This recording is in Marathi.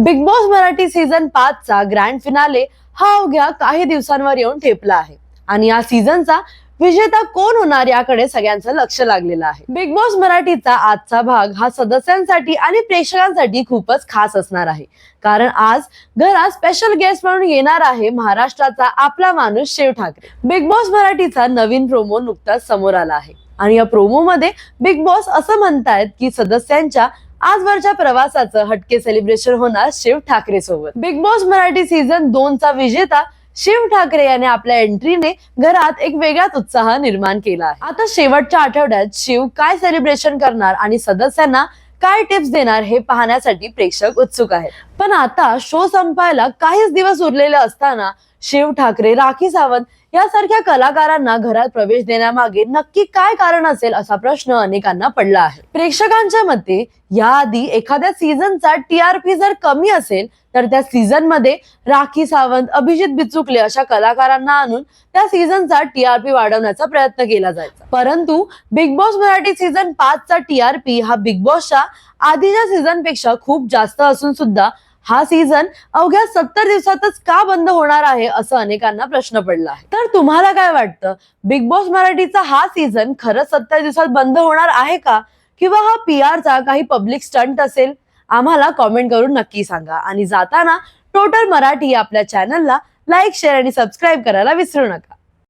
बिग बॉस मराठी सीझन पाच चा ग्रँड फिनाले हा अवघ्या काही दिवसांवर येऊन ठेपला आहे. आणि या सीझनचा विजेता कोण होणार याकडे सगळ्यांचं लक्ष लागलेलं आहे. बिग बॉस मराठीचा आजचा भाग हा सदस्यांसाठी आणि प्रेक्षकांसाठी खूपच खास असणार आहे. कारण आज घरात स्पेशल गेस्ट म्हणून येणार आहे महाराष्ट्राचा आपला माणूस शिव ठाकरे. बिग बॉस मराठीचा नवीन प्रोमो नुकताच समोर आला आहे. आणि या प्रोमो मध्ये बिग बॉस असं म्हणतायत की सदस्यांच्या आजवरच्या प्रवासाचं हटके सेलिब्रेशन होणार शिव ठाकरे सोबत. बिग बॉस मराठी सीझन दोन चा विजेता शिव ठाकरे याने आपल्या एंट्रीने घरात एक वेगळाच उत्साह निर्माण केला आहे. आता शेवटच्या आठवड्यात शिव काय सेलिब्रेशन करणार आणि सदस्यांना काय टिप्स देणार हे पाहण्यासाठी प्रेक्षक उत्सुक आहेत. पण आता शो संपायला काहीच दिवस उरलेले असताना शिव ठाकरे राखी सावंत यासारख्या कलाकारांना घरात प्रवेश देण्यामागे नक्की काय कारण असेल असा प्रश्न अनेकांना पडला आहे. प्रेक्षकांच्या मते याआधी एखाद्या सीझनचा टीआरपी जर कमी असेल तर त्या सीझनमध्ये राखी सावंत अभिजित बिचुकले अशा कलाकारांना आणून त्या सीझनचा टीआरपी वाढवण्याचा प्रयत्न केला जायचा. परंतु बिग बॉस मराठी सीझन पाच चा टीआरपी हा बिग बॉसच्या आधीच्या सीझनपेक्षा खूप जास्त असून सुद्धा हा सीझन अवघ्या सत्तर दिवसातच का बंद होणार आहे असं अनेकांना प्रश्न पडला आहे. तर तुम्हाला काय वाटतं? बिग बॉस मराठीचा हा सीझन खरंच सत्तर दिवसात बंद होणार आहे का? किंवा हा पी चा काही पब्लिक स्टंट असेल? आम्हाला कॉमेंट करून नक्की सांगा. आणि जाताना टोटल मराठी आपल्या चॅनलला लाईक शेअर आणि सबस्क्राईब करायला विसरू नका.